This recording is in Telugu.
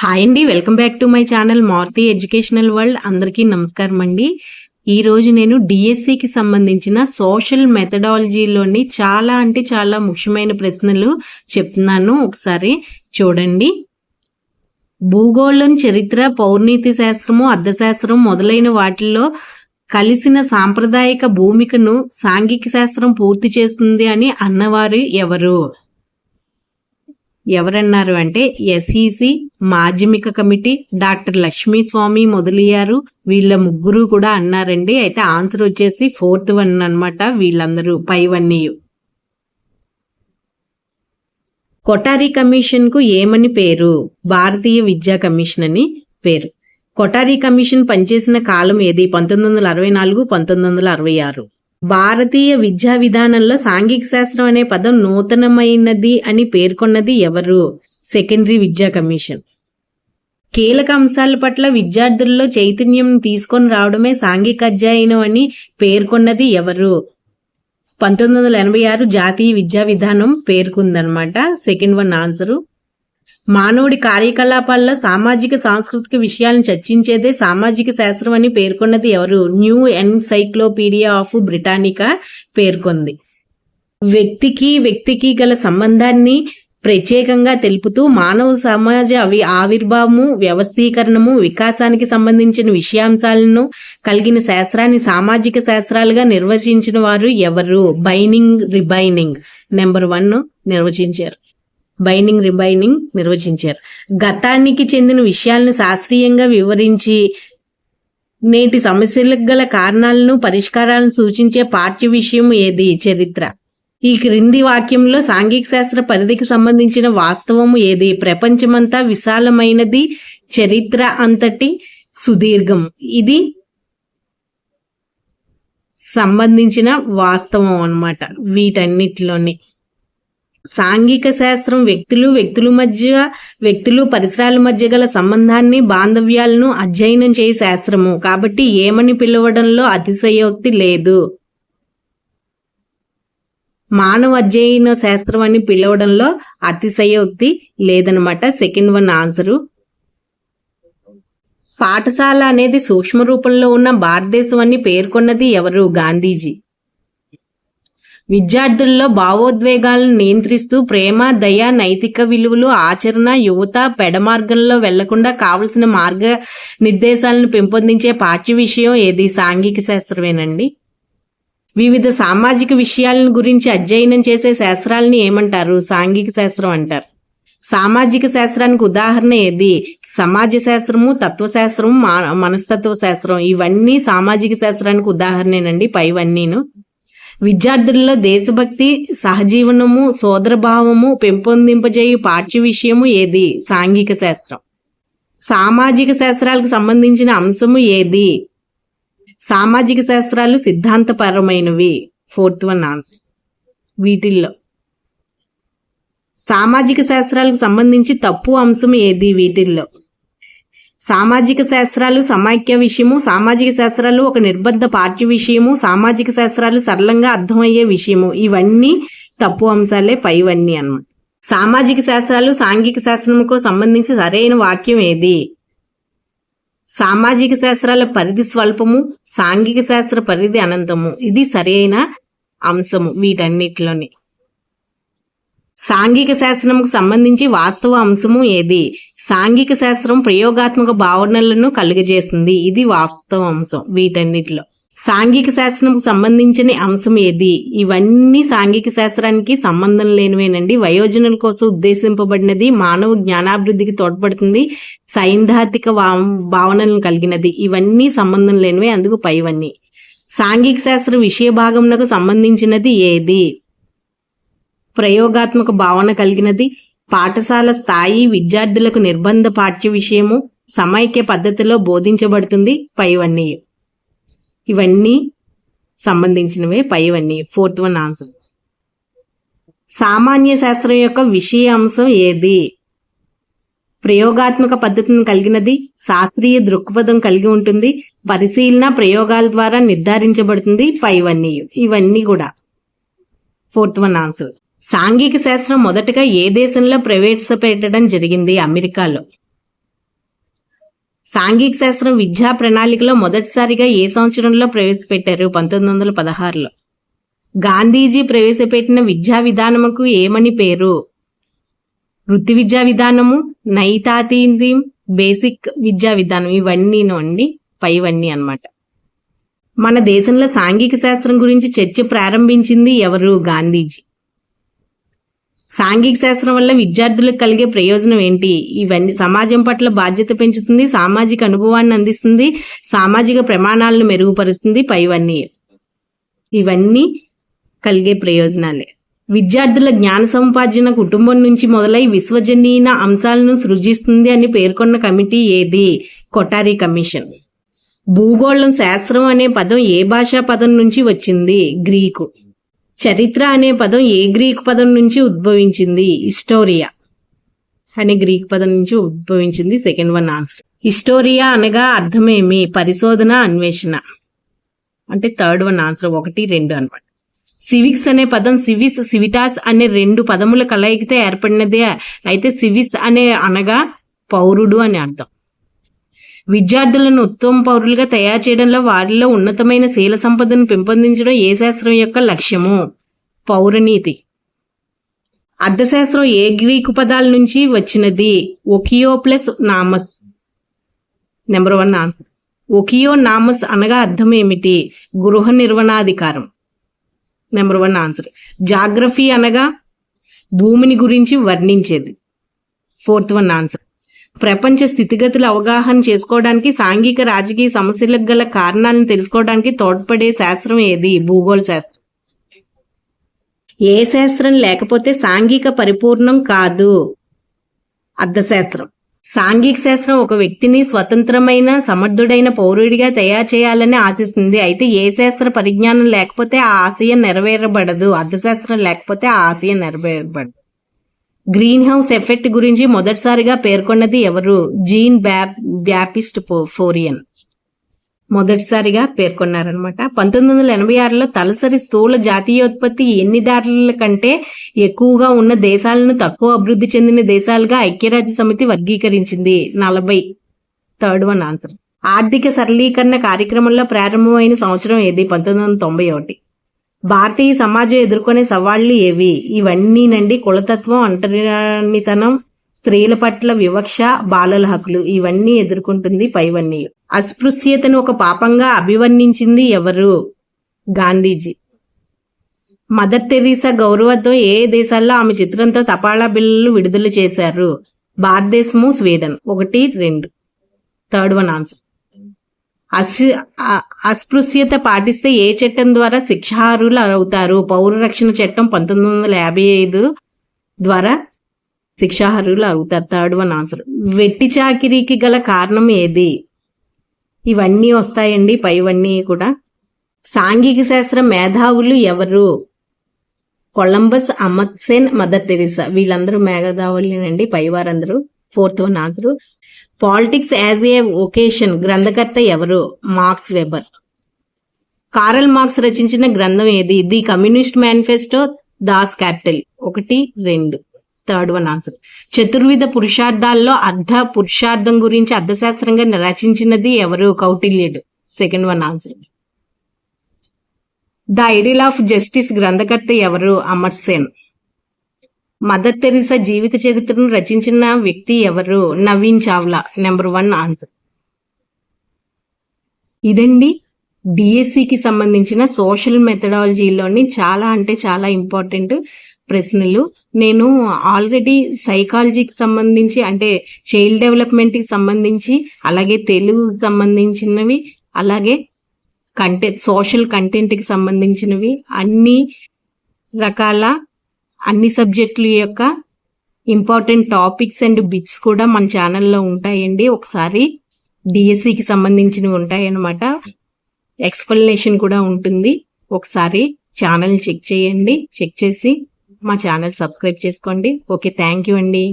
హాయ్ అండి welcome back to my channel Maruthi educational world అందరికీ నమస్కారం అండి. ఈరోజు నేను డిఎస్సికి సంబంధించిన సోషల్ మెథడాలజీలోని చాలా అంటే చాలా ముఖ్యమైన ప్రశ్నలు చెప్తున్నాను. ఒకసారి చూడండి. భూగోళం చరిత్ర పౌర్ణీతి శాస్త్రము అర్థశాస్త్రం మొదలైన వాటిల్లో కలిసిన సాంప్రదాయక భూమికను సాంఘిక శాస్త్రం పూర్తి చేస్తుంది అని అన్నవారు ఎవరు? ఎవరన్నారు అంటే ఎస్ఈసి మాధ్యమిక కమిటీ డాక్టర్ లక్ష్మీ స్వామి మొదలయ్యారు. వీళ్ళ ముగ్గురు కూడా అన్నారండి. అయితే ఆన్సర్ వచ్చేసి ఫోర్త్ వన్ అన్నమాట. వీళ్ళందరూ పై వన్ కొటారి కమిషన్కు ఏమని పేరు? భారతీయ విద్యా కమిషన్ అని పేరు. కొటారి కమిషన్ పనిచేసిన కాలం ఏది? పంతొమ్మిది వందల అరవై నాలుగు పంతొమ్మిది వందల అరవై ఆరు. భారతీయ విద్యా విధానంలో సాంఘిక శాస్త్రం అనే పదం నూతనమైనది అని పేర్కొన్నది ఎవరు? సెకండరీ విద్యా కమిషన్. కీలక అంశాల పట్ల విద్యార్థుల్లో చైతన్యం తీసుకొని రావడమే సాంఘిక అధ్యయనం అని పేర్కొన్నది ఎవరు? పంతొమ్మిది వందల ఎనభై ఆరు జాతీయ విద్యా విధానం పేర్కొందనమాట సెకండ్ వన్ ఆన్సరు. మానవుడి కార్యకలాపాల్లో సామాజిక సాంస్కృతిక విషయాలను చర్చించేదే సామాజిక శాస్త్రం అని పేర్కొన్నది ఎవరు? న్యూ ఎన్సైక్లోపీడియా ఆఫ్ బ్రిటానికా పేర్కొంది. వ్యక్తికి వ్యక్తికి గల సంబంధాన్ని ప్రత్యేకంగా తెలుపుతూ మానవ సమాజ అవి ఆవిర్భావము వ్యవస్థీకరణము వికాసానికి సంబంధించిన విషయాంశాలను కలిగిన శాస్త్రాన్ని సామాజిక శాస్త్రాలుగా నిర్వచించిన వారు ఎవరు? బైనింగ్ రిబైనింగ్. నెంబర్ వన్ నిర్వచించారు. బైనింగ్ రిబైనింగ్ నిర్వచించారు. గతానికి చెందిన విషయాలను శాస్త్రీయంగా వివరించి నేటి సమస్యలకు గల కారణాలను పరిష్కారాలను సూచించే పాఠ్య విషయం ఏది? చరిత్ర. ఈ క్రింది వాక్యంలో సాంఘిక శాస్త్ర పరిధికి సంబంధించిన వాస్తవము ఏది? ప్రపంచమంతా విశాలమైనది చరిత్ర అంతటి సుదీర్ఘం. ఇది సంబంధించిన వాస్తవం అన్నమాట. వీటన్నిటిలోని సాంఘిక శాస్త్రం వ్యక్తులు వ్యక్తుల మధ్య వ్యక్తులు పరిసరాల మధ్య గల సంబంధాన్ని బాంధవ్యాలను అధ్యయనం చేయ శాస్త్రము. కాబట్టి ఏమని పిలవడంలో అతిశయోక్తి లేదు. మానవ అధ్యయన శాస్త్రం అని పిలవడంలో అతిశయోక్తి లేదనమాట సెకండ్ వన్ ఆన్సరు. పాఠశాల అనేది సూక్ష్మ రూపంలో ఉన్న భారతదేశం అని పేర్కొన్నది ఎవరు? గాంధీజీ. విద్యార్థుల్లో భావోద్వేగాలను నియంత్రిస్తూ ప్రేమ దయ నైతిక విలువలు ఆచరణ యువత పెడమార్గంలో వెళ్ళకుండా కావలసిన మార్గ నిర్దేశాలను పెంపొందించే పాఠ్య విషయం ఏది? సాంఘిక శాస్త్రమేనండి. వివిధ సామాజిక విషయాలను గురించి అధ్యయనం చేసే శాస్త్రాలని ఏమంటారు? సాంఘిక శాస్త్రం అంటారు. సామాజిక శాస్త్రానికి ఉదాహరణ ఏది? సమాజ శాస్త్రము తత్వశాస్త్రము మనస్తత్వ శాస్త్రం. ఇవన్నీ సామాజిక శాస్త్రానికి ఉదాహరణేనండి పైవన్నీను. విద్యార్థుల్లో దేశభక్తి సహజీవనము సోదరభావము పెంపొందింపజేయు పాఠ్య విషయము ఏది? సాంఘిక శాస్త్రం. సామాజిక శాస్త్రాలకు సంబంధించిన అంశము ఏది? సామాజిక శాస్త్రాలు సిద్ధాంతపరమైనవి. Fourth one answer. వీటిల్లో. సామాజిక శాస్త్రాలకు సంబంధించి తప్పు అంశం ఏది? వీటిల్లో. సామాజిక శాస్త్రాలు సమాఖ్య విషయము సామాజిక శాస్త్రాలు ఒక నిర్బద్ధ పాఠ్య విషయము సామాజిక శాస్త్రాలు సరళంగా అర్థమయ్యే విషయము. ఇవన్నీ తప్పు అంశాలే పైవన్నీ అన్నమాట. సామాజిక శాస్త్రాలు సాంఘిక శాస్త్రముకు సంబంధించి సరైన వాక్యం ఏది? సామాజిక శాస్త్రాల పరిధి స్వల్పము సాంఘిక శాస్త్ర పరిధి అనంతము. ఇది సరైన అంశము వీటన్నిటిలోని. సాంఘిక శాస్త్రముకు సంబంధించి వాస్తవ అంశము ఏది? సాంఘిక శాస్త్రం ప్రయోగాత్మక భావనలను కలుగజేస్తుంది. ఇది వాస్తవ అంశం వీటన్నిటిలో. సాంఘిక శాస్త్రంకు సంబంధించిన అంశం ఏది? ఇవన్నీ సాంఘిక శాస్త్రానికి సంబంధం లేనివేనండి. వయోజనుల కోసం ఉద్దేశింపబడినది మానవ జ్ఞానాభివృద్ధికి తోడ్పడుతుంది సైద్ధాంతిక భావనలను కలిగినది. ఇవన్నీ సంబంధం లేనివే అందుకు పైవన్నీ. సాంఘిక శాస్త్ర విషయ భాగంకు సంబంధించినది ఏది? ప్రయోగాత్మక భావన కలిగినది. పాఠశాల స్థాయి విద్యార్థులకు నిర్బంధ పాఠ్య విషయము సమైక్య పద్ధతిలో బోధించబడుతుంది. పైవన్నీ ఇవన్నీ సంబంధించినవే పైవన్నీ ఫోర్త్ వన్ ఆన్సర్. సామాన్య శాస్త్రం యొక్క విషయ అంశం ఏది? ప్రయోగాత్మక పద్ధతిని కలిగినది శాస్త్రీయ దృక్పథం కలిగి ఉంటుంది. పరిశీలన ప్రయోగాల ద్వారా నిర్ధారించబడుతుంది. పైవన్నీ ఇవన్నీ కూడా. Fourth one answer. సాంఘిక శాస్త్రం మొదటగా ఏ దేశంలో ప్రవేశపెట్టడం జరిగింది అమెరికాలో? సాంఘిక శాస్త్రం విద్యా ప్రణాళికలో మొదటిసారిగా ఏ సంవత్సరంలో ప్రవేశపెట్టారు? పంతొమ్మిది వందల పదహారులో. గాంధీజీ ప్రవేశపెట్టిన విద్యా విధానముకు ఏమని పేరు? వృత్తి విద్యా విధానము నైతాతీంది బేసిక్ విద్యా విధానం ఇవన్నీను అండి పైవన్నీ అన్నమాట. మన దేశంలో సాంఘిక శాస్త్రం గురించి చర్చ ప్రారంభించింది ఎవరు? గాంధీజీ. సాంఘిక శాస్త్రం వల్ల విద్యార్థులకు కలిగే ప్రయోజనం ఏంటి? ఇవన్నీ సమాజం పట్ల బాధ్యత పెంచుతుంది సామాజిక అనుభవాన్ని అందిస్తుంది సామాజిక ప్రమాణాలను మెరుగుపరుస్తుంది పైవన్నీ ఇవన్నీ కలిగే ప్రయోజనాలే. విద్యార్థుల జ్ఞాన సముపార్జన కుటుంబం నుంచి మొదలై విశ్వజనీయ అంశాలను సృజిస్తుంది అని పేర్కొన్న కమిటీ ఏది? కొటారి కమిషన్. భూగోళం శాస్త్రం అనే పదం ఏ భాషా పదం నుంచి వచ్చింది? గ్రీకు. చరిత్ర అనే పదం ఏ గ్రీక్ పదం నుంచి ఉద్భవించింది? హిస్టోరియా అనే గ్రీక్ పదం నుంచి ఉద్భవించింది సెకండ్ వన్ ఆన్సర్ హిస్టోరియా అనగా అర్థమేమి? పరిశోధన అన్వేషణ. అంటే థర్డ్ వన్ ఆన్సర్ ఒకటి రెండు అనమాట సివిక్స్ అనే పదం సివిస్ సివిటాస్ అనే రెండు పదముల కలయికతో ఏర్పడినదే. అయితే సివిస్ అనే అనగా పౌరుడు అని అర్థం. విద్యార్థులను ఉత్తమ పౌరులుగా తయారు చేయడంలో వారిలో ఉన్నతమైన శీల సంపదను పెంపొందించడం ఏ శాస్త్రం యొక్క లక్ష్యము? పౌరనీతి. అర్థశాస్త్రం ఏ గ్రీకు పదాల నుంచి వచ్చినది? ఒకియో ప్లస్ నామస్. నెంబర్ వన్ ఆన్సర్ ఒకియో నామస్ అనగా అర్థం ఏమిటి? గృహ నిర్వహణాధికారం నెంబర్ వన్ ఆన్సర్ జాగ్రఫీ అనగా భూమిని గురించి వర్ణించేది. ఫోర్త్ వన్ ఆన్సర్ ప్రపంచ స్థితిగతుల అవగాహన చేసుకోవడానికి సాంఘిక రాజకీయ సమస్యలకు గల కారణాలను తెలుసుకోవడానికి తోడ్పడే శాస్త్రం ఏది? భూగోళ శాస్త్రం. ఏ శాస్త్రం లేకపోతే సాంఘిక పరిపూర్ణం కాదు. అర్థశాస్త్రం. సాంఘిక శాస్త్రం ఒక వ్యక్తిని స్వతంత్రమైన సమర్థుడైన పౌరుడిగా తయారు చేయాలని ఆశిస్తుంది. అయితే ఏ శాస్త్ర పరిజ్ఞానం లేకపోతే ఆ ఆశయం నెరవేరబడదు. అర్థశాస్త్రం లేకపోతే ఆ ఆశయం నెరవేరబడదు. గ్రీన్ హౌస్ ఎఫెక్ట్ గురించి మొదటిసారిగా పేర్కొన్నది ఎవరు? జీన్ బ్యాప్ బ్యాపిస్ట్ ఫోరియన్. మొదటిసారిగా పేర్కొన్నారనమాట పంతొమ్మిది వందల ఎనభై ఆరులో తలసరి స్థూల జాతీయోత్పత్తి ఎన్ని డాలర్ల కంటే ఎక్కువగా ఉన్న దేశాలను తక్కువ అభివృద్ధి చెందిన దేశాలుగా ఐక్యరాజ్య సమితి వర్గీకరించింది? నలభై. Third one answer. ఆర్థిక సరళీకరణ కార్యక్రమంలో ప్రారంభమైన సంవత్సరం ఏది? పంతొమ్మిది వందల తొంభై ఒకటి. భారతీయ సమాజం ఎదుర్కొనే సవాళ్ళు ఏవి? ఇవన్నీ నండి కులతత్వం అంటరానితనం స్త్రీల పట్ల వివక్ష బాలల హక్కులు. ఇవన్నీ ఎదుర్కొంటుంది పైవన్నీ అస్పృశ్యతను ఒక పాపంగా అభివర్ణించింది ఎవరు? గాంధీజీ. మదర్ టెరీసా గౌరవంతో ఏ దేశాల్లో ఆమె చిత్రంతో తపాలా బిల్లులు విడుదల చేశారు? భారతదేశము స్వీడన్. ఒకటి రెండు. Third one answer. అసి అస్పృశ్యత పాటిస్తే ఏ చట్టం ద్వారా శిక్షార్హులు అవుతారు? పౌర రక్షణ చట్టం పంతొమ్మిది వందల యాభై ఐదు ద్వారా శిక్షార్హులు అవుతారు. Third one answer. వెట్టి చాకిరీకి గల కారణం ఏది? ఇవన్నీ వస్తాయండి పైవన్నీ కూడా. సాంఘిక శాస్త్ర మేధావులు ఎవరు? Columbus అమత్సేన్ mother Teresa. వీళ్ళందరూ మేధావులేనండి పైవారందరూ. Fourth one answer. Politics as a vocation గ్రంథకర్త ఎవరు? Max Weber. కారల్ మార్క్స్ రచించిన గ్రంథం ఏది? The Communist Manifesto Das Kapital. ఒకటి రెండు. Third one answer. చతుర్విధ పురుషార్థాల్లో అర్ధ పురుషార్థం గురించి అర్థశాస్త్రంగా రచించినది ఎవరు? కౌటిల్యుడు. Second one answer. The ideal of justice గ్రంథకర్త ఎవరు? అమర్సేన్ మదర్ తెరిసా జీవిత చరిత్రను రచించిన వ్యక్తి ఎవరు? Naveen Chawla. Number one answer ఇదండి డిఎస్సికి సంబంధించిన సోషల్ మెథడాలజీలోని చాలా అంటే చాలా ఇంపార్టెంట్ ప్రశ్నలు. నేను ఆల్రెడీ సైకాలజీకి సంబంధించి అంటే చైల్డ్ డెవలప్మెంట్కి సంబంధించి అలాగే తెలుగుకి సంబంధించినవి అలాగే కంటెంట్ సోషల్ కంటెంట్కి సంబంధించినవి అన్ని రకాల అన్ని సబ్జెక్టుల యొక్క ఇంపార్టెంట్ టాపిక్స్ అండ్ బిట్స్ కూడా మన ఛానల్లో ఉంటాయండి. ఒకసారి డిఎస్సికి సంబంధించినవి ఉంటాయన్నమాట. ఎక్స్ప్లెనేషన్ కూడా ఉంటుంది. ఒకసారి ఛానల్ చెక్ చేయండి. చెక్ చేసి మా ఛానల్ సబ్స్క్రైబ్ చేసుకోండి. ఓకే థ్యాంక్ యూ అండి.